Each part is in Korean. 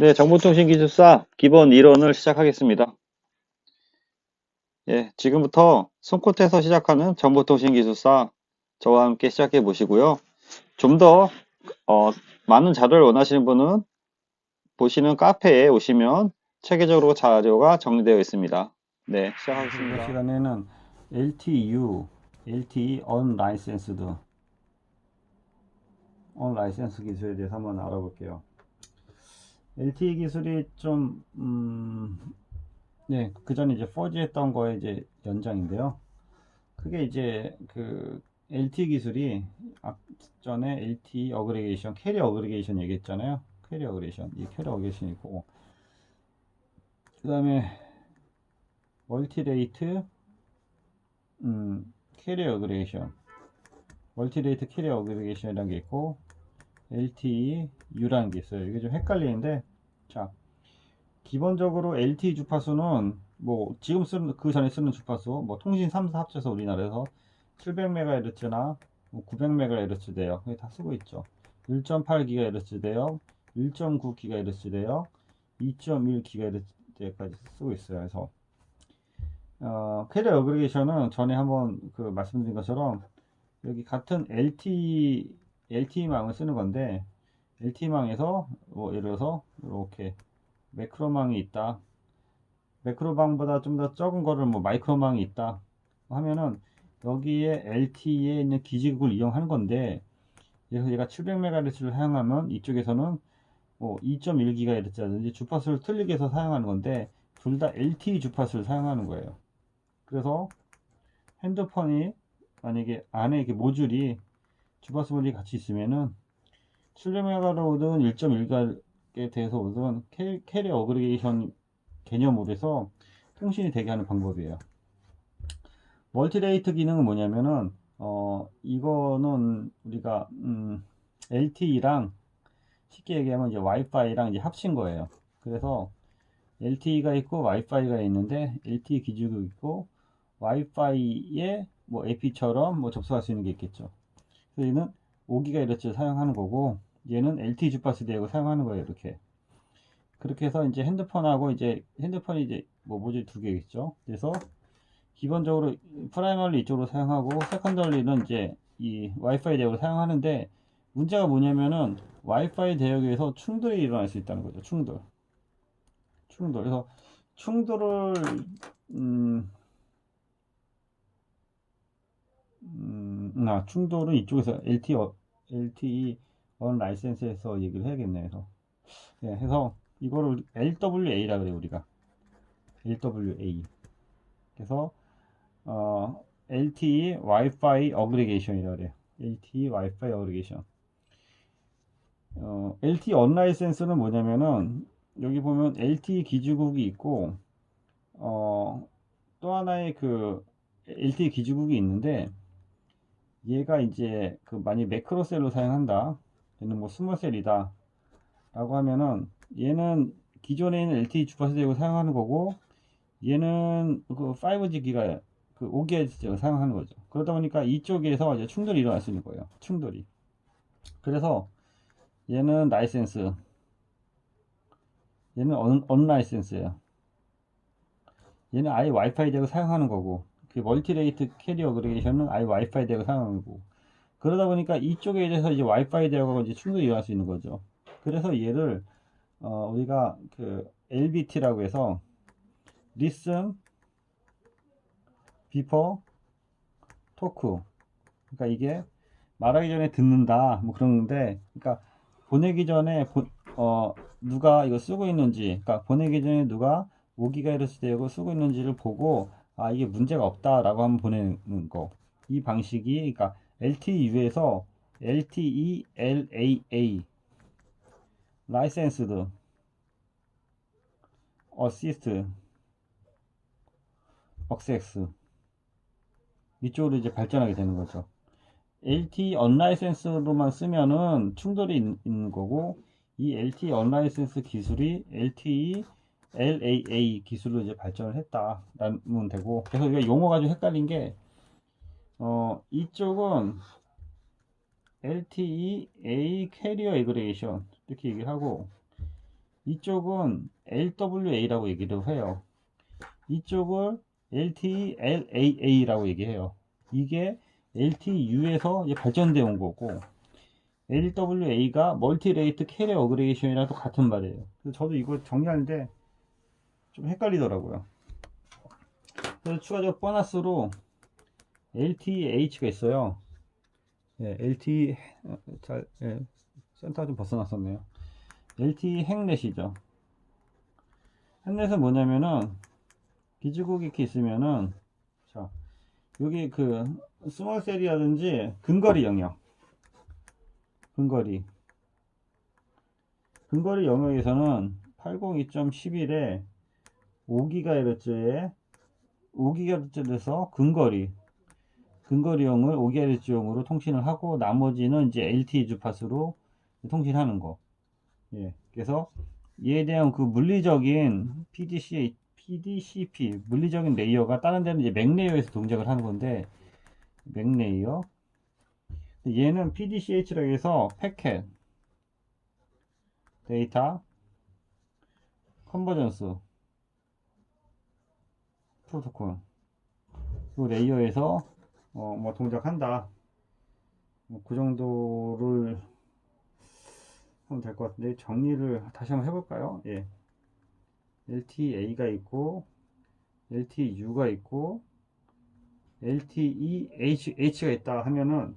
네, 정보통신기술사 기본 이론을 시작하겠습니다. 예, 지금부터 손코트에서 시작하는 정보통신기술사 저와 함께 시작해 보시고요. 좀더 어, 많은 자료를 원하시는 분은 보시는 카페에 오시면 체계적으로 자료가 정리되어 있습니다. 네, 시작하겠습니다. 시간에는 LTU, LTE Unlicensed, Unlicensed 기술에 대해서 한번 알아볼게요. LTE 기술이 좀, 음, 네, 그 전에 이제 4G 했던 거에 이제 연장인데요. 그게 이제 그 LTE 기술이 앞전에 LTE 어그리게이션, 캐리어 어그리게이션 얘기했잖아요. 캐리어 어그리게이션, 이 캐리어 어그리게이션이고, 그 다음에 멀티레이트 음, 캐리어 어그리게이션 멀티레이트 캐리어 어그리게이션이라는 게 있고 LTE U라는 게 있어요. 이게 좀 헷갈리는데 자 기본적으로 LTE 주파수는 뭐 지금 쓰는 그 전에 쓰는 주파수 뭐 통신 3사 합쳐서 우리나라에서 700MHz나 뭐 900MHz 돼요 그게 다 쓰고 있죠. 1.8GHz 돼요 1.9GHz 돼요 2.1GHz까지 쓰고 있어요. 그래서 어, 캐리어 어그리게이션은 전에 한번 그 말씀드린 것처럼 여기 같은 LTE LTE망을 쓰는 건데 LTE망에서 뭐 예를 들어서 이렇게 매크로망이 있다. 매크로망보다 좀 더 적은 거를 뭐 마이크로망이 있다 하면은 여기에 LTE에 있는 기지국을 이용하는 건데 그래서 얘가 700MHz를 사용하면 이쪽에서는 뭐 2.1GHz라든지 주파수를 틀리게 해서 사용하는 건데 둘 다 LTE 주파수를 사용하는 거예요. 그래서 핸드폰이 만약에 안에 이렇게 모듈이 모듈이 같이 있으면은 700메가로 오든 1.1가에 대해서 오든 캐, 캐리어 어그리게이션 개념으로 해서 통신이 되게 하는 방법이에요. 멀티레이트 기능은 뭐냐면은 어 이거는 우리가 음, LTE랑 쉽게 얘기하면 이제 와이파이랑 이제 합친 거예요. 그래서 LTE가 있고 와이파이가 있는데 LTE 기지국 있고 와이파이에 뭐 AP처럼 뭐 접속할 수 있는 게 있겠죠. 얘는 5GHz 사용하는 거고 얘는 LTE 주파수 대고 사용하는 거예요. 이렇게. 그렇게 해서 이제 핸드폰하고 이제 핸드폰이 이제 뭐 모듈 두 개겠죠. 그래서 기본적으로 프라이머리 이쪽으로 사용하고 세컨더리는 이제 이 와이파이 대역으로 사용하는데 문제가 뭐냐면은 와이파이 대역에서 충돌이 일어날 수 있다는 거죠. 충돌. 충돌. 그래서 충돌을 음, 음, 아, 충돌은 이쪽에서 LTE, 어- LTE 언 라이센스에서 얘기를 해야겠네. 그래서, 예, 해서 이거를 LWA라 그래요, 우리가. LWA. 그래서, 어, LTE 와이파이 어그리게이션이라 그래요. LTE 와이파이 어그리게이션. 어, LTE 언 라이센스는 뭐냐면은, 여기 보면 LTE 기지국이 있고, 어, 또 하나의 그 LTE 기지국이 있는데, 얘가 이제 그 만약 매크로셀로 사용한다. 얘는 뭐 스몰셀이다. 라고 하면은 얘는 기존에 있는 LTE 주파수 대고 사용하는 거고 얘는 그 5G 기가 그 5GHz 사용하는 거죠. 그러다 보니까 이쪽에서 이제 충돌이 일어날 수 있는 거예요. 충돌이. 그래서 얘는 라이센스. 얘는 언, 언라이센스예요. 얘는 아예 와이파이 대고 사용하는 거고 그 멀티레이트 캐리어 어그리게이션은 아예 와이파이 대고 사용하는 거고 그러다 보니까 이쪽에 대해서 이제 와이파이 대고 이제 충돌이 일어날 수 있는 거죠. 그래서 얘를 어, 우리가 그 LBT라고 해서 listen, before, talk. 그러니까 이게 말하기 전에 듣는다 뭐 그런 건데 그러니까 보내기 전에 보- 어, 누가 이거 쓰고 있는지 그러니까 보내기 전에 누가 5GHz 되고 쓰고 있는지를 보고 아 이게 문제가 없다라고 한번 보내는 거 이 방식이 그러니까 LTEU에서 LTE LAA Licensed Assist Access 이쪽으로 이제 발전하게 되는 거죠. LTE 언라이센스로만 쓰면은 충돌이 있- 있는 거고 이 LTE 언라이센스 기술이 LTE LAA 기술로 이제 발전을 했다라면 되고 그래서 이게 용어가 좀 헷갈린 게 어, 이쪽은 LTE A 캐리어 에그레이션 이렇게 얘기를 하고 이쪽은 LWA라고 얘기를 해요. 이쪽을 LTLAA라고 얘기해요. 이게 LTU에서 발전되어 온 거고 LWA가 멀티레이트 캐리어 어그레이션이랑 또 같은 말이에요. 그래서 저도 이거 정리하는데 좀 헷갈리더라고요. 그래서 추가적으로 보너스로 LTH가 있어요. 예, LT 어, 잘 예, 센터 좀 벗어났었네요. LT 핵넷이죠. 핵넷은 뭐냐면은 기지국 이렇게 있으면은 자 여기 그 스몰 셀이라든지 근거리 영역 근거리 근거리 영역에서는 802.11에 5GHz에 5GHz에서 근거리 근거리용을 5GHz용으로 통신을 하고 나머지는 이제 LTE 주파수로 통신하는 거. 예. 그래서 이에 대한 그 물리적인 PDCA, PDCP 물리적인 레이어가 다른 데는 이제 맥 레이어에서 동작을 하는 건데 맥 레이어 얘는 PDCH라고 해서 패켓 데이터 컨버전스 프로토콜 그 레이어에서 어, 뭐 동작한다. 뭐 그 정도를 하면 될 것 같은데 정리를 다시 한번 해볼까요? 예. LTA가 있고 LTU가 있고 LTEH가 있다 하면은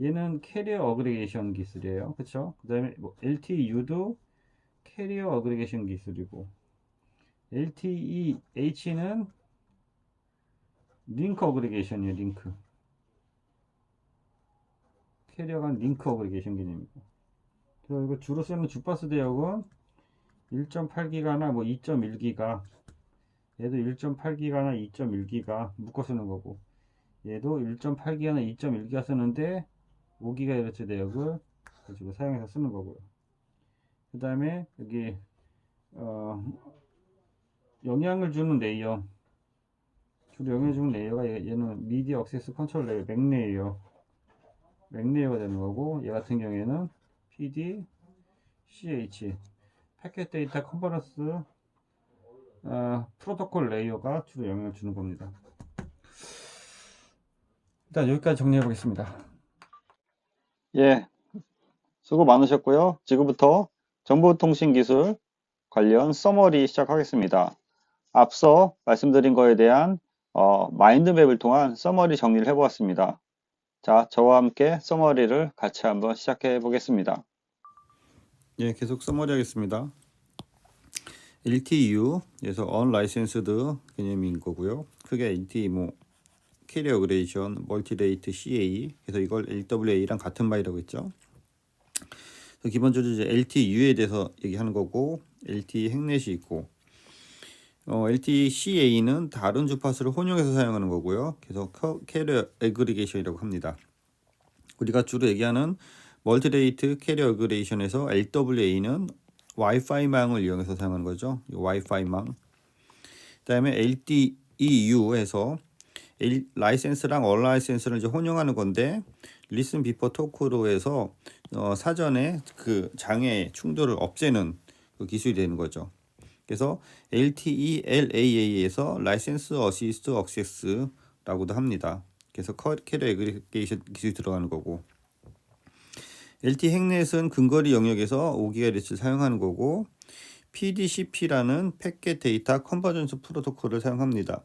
얘는 캐리어 어그리게이션 기술이에요. 그쵸? 그 다음에 뭐 LTU도 캐리어 어그리게이션 기술이고 LTEH는 링크 어그리게이션이에요, 링크. 캐리어 간 링크 어그리게이션 개념이고. 그래서 이거 주로 쓰는 주파수 대역은 1.8기가나 뭐 2.1기가. 얘도 1.8기가나 2.1기가 묶어 쓰는 거고. 얘도 1.8기가나 2.1기가 쓰는데 5GHz 대역을 가지고 사용해서 쓰는 거고요. 그 다음에 여기 어, 영향을 주는 레이어 주로 영향을 주는 레이어가 얘- 얘는 미디어 억세스 컨트롤 레이어 맥 레이어 맥 레이어가 되는 거고 얘 같은 경우에는 PD CH 패켓 데이터 컨버런스 어, 프로토콜 레이어가 주로 영향을 주는 겁니다. 일단 여기까지 정리해 보겠습니다. 예, 수고 많으셨고요. 지금부터 정보통신기술 관련 서머리 시작하겠습니다. 앞서 말씀드린 거에 대한 어, 마인드맵을 통한 서머리 정리를 해보았습니다. 자, 저와 함께 서머리를 같이 한번 시작해 보겠습니다. 예, 계속 서머리 하겠습니다. LTU에서 Unlicensed 개념인 거고요. 크게 LTE 뭐 캐리어 그레이션, 멀티레이트 CA 그래서 이걸 LWA랑 같은 바이라고 했죠. 기본적으로 이제 LTU에 대해서 얘기하는 거고 LTE 핵넷이 있고 어, LTE CA는 다른 주파수를 혼용해서 사용하는 거고요. 그래서 캐리어 에그리게이션이라고 합니다. 우리가 주로 얘기하는 멀티레이트 캐리어 어그레이션에서 LWA는 와이파이망을 이용해서 사용하는 거죠. 이 와이파이망. 그다음에 LTEU에서 라이센스랑 얼 라이센스를 이제 혼용하는 건데 리슨 비퍼 토크로 해서 어, 사전에 그 장애 충돌을 없애는 그 기술이 되는 거죠. 그래서 LTE LAA에서 라이센스 어시스트 억세스라고도 합니다. 그래서 캐리어 에그리게이션 기술이 들어가는 거고 LT 핵넷은 근거리 영역에서 5GHz 사용하는 거고 PDCP라는 패켓 데이터 컨버전스 프로토콜을 사용합니다.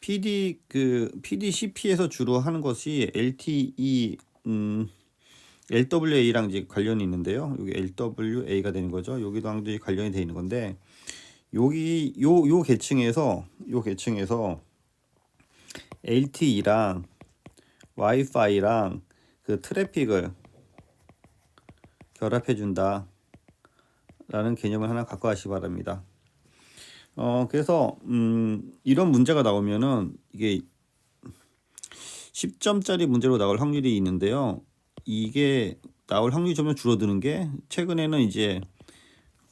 PD 그 PDCP에서 주로 하는 것이 LTE 음 LWA랑 이제 관련이 있는데요. 여기 LWA가 되는 거죠. 여기도 완전히 관련이 돼 있는 건데 여기 요 요 계층에서 요 계층에서 LTE랑 와이파이랑 그 트래픽을 결합해 준다 라는 개념을 하나 갖고 가시기 바랍니다. 어 그래서 음 이런 문제가 나오면은 이게 10점짜리 문제로 나올 확률이 있는데요. 이게 나올 확률이 점점 줄어드는 게 최근에는 이제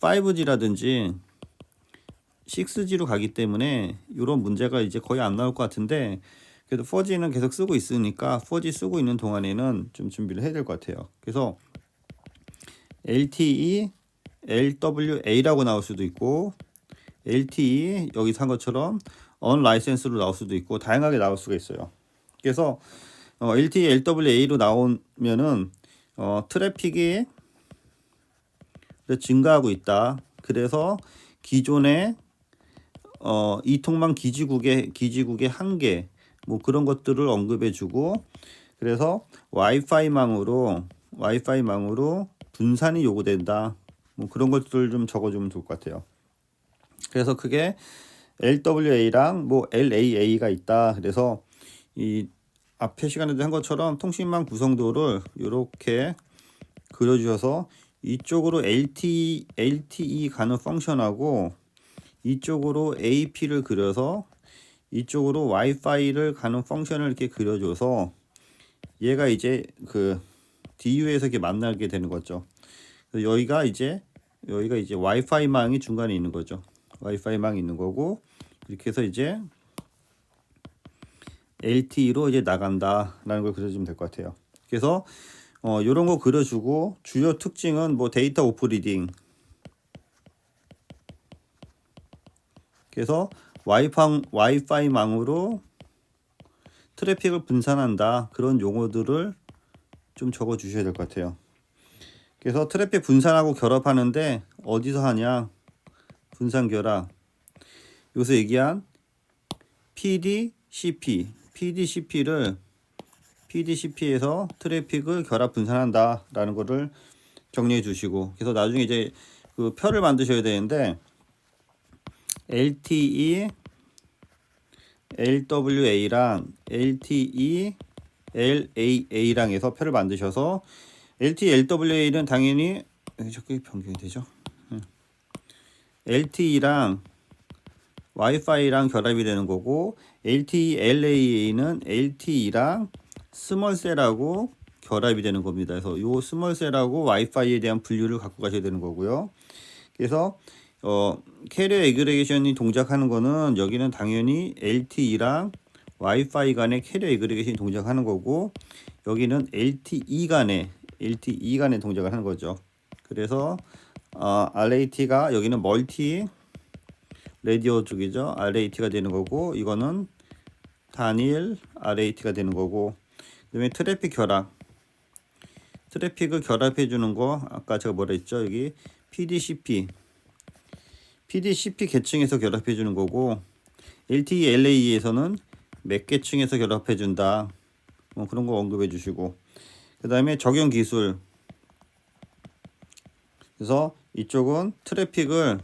5G라든지 6G로 가기 때문에 이런 문제가 이제 거의 안 나올 것 같은데 그래도 4G는 계속 쓰고 있으니까 4G 쓰고 있는 동안에는 좀 준비를 해야 될 것 같아요. 그래서 LTE, LWA라고 나올 수도 있고 LTE 여기서 한 것처럼 언 라이센스로 나올 수도 있고 다양하게 나올 수가 있어요. 그래서 어, LTE, LWA로 나오면은 어, 트래픽이 증가하고 있다. 그래서 기존의 어, 이통망 기지국의 기지국의 한계 뭐 그런 것들을 언급해주고 그래서 와이파이망으로 와이파이망으로 분산이 요구된다. 뭐 그런 것들 좀 적어주면 좋을 것 같아요. 그래서 그게 LWA랑 뭐 LAA가 있다. 그래서 이 앞에 시간에도 한 것처럼 통신망 구성도를 이렇게 그려주셔서 이쪽으로 LTE, LTE 가는 펑션하고 이쪽으로 AP를 그려서 이쪽으로 와이파이를 가는 펑션을 이렇게 그려줘서 얘가 이제 그 DU에서 이렇게 만나게 되는 거죠. 여기가 이제 여기가 이제 와이파이 망이 중간에 있는 거죠. 와이파이 망이 있는 거고 이렇게 해서 이제 LTE로 이제 나간다라는 걸 그려주면 될 것 같아요. 그래서 어 요런 거 그려주고 주요 특징은 뭐 데이터 오프 리딩 그래서 와이파이 와이파이망으로 트래픽을 분산한다 그런 용어들을 좀 적어 주셔야 될 것 같아요. 그래서 트래픽 분산하고 결합하는데 어디서 하냐? 분산 결합. 여기서 얘기한 PDCP, PDCP를 PDCP에서 트래픽을 결합 분산한다라는 거를 정리해 주시고 그래서 나중에 이제 그 표를 만드셔야 되는데 LTE LWA랑 LTE LAA랑 해서 표를 만드셔서 LTE LWA는 당연히 저게 변경이 되죠. LTE랑 와이파이랑 결합이 되는 거고 LTE LAA는 LTE랑 스몰셀하고 결합이 되는 겁니다. 그래서 요 스몰셀하고 와이파이에 대한 분류를 갖고 가셔야 되는 거고요. 그래서 어 캐리어 에그레게이션이 동작하는 거는 여기는 당연히 LTE랑 와이파이 간의 캐리어 에그레게이션이 동작하는 거고 여기는 LTE 간의 LTE 간의 동작을 하는 거죠. 그래서 어, RAT가 여기는 멀티 레디오 쪽이죠. RAT가 되는 거고 이거는 단일 RAT가 되는 거고 그다음에 트래픽 결합 트래픽을 결합해 주는 거 아까 제가 뭐라 했죠 여기 PDCP PDCP 계층에서 결합해 주는 거고 LTE LA에서는 몇 계층에서 결합해 준다. 뭐 그런 거 언급해 주시고. 그 다음에 적용 기술. 그래서 이쪽은 트래픽을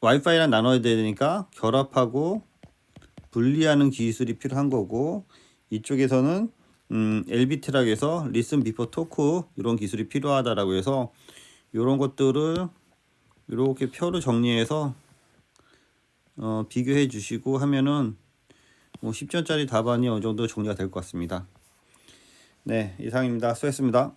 와이파이랑 나눠야 되니까 결합하고 분리하는 기술이 필요한 거고 이쪽에서는 음, LBT락에서 리슨 비포 토크 이런 기술이 필요하다라고 해서 이런 것들을 이렇게 표를 정리해서 어, 비교해 주시고 하면은 뭐 10점짜리 답안이 어느 정도 정리가 될 것 같습니다. 네, 이상입니다. 수고했습니다.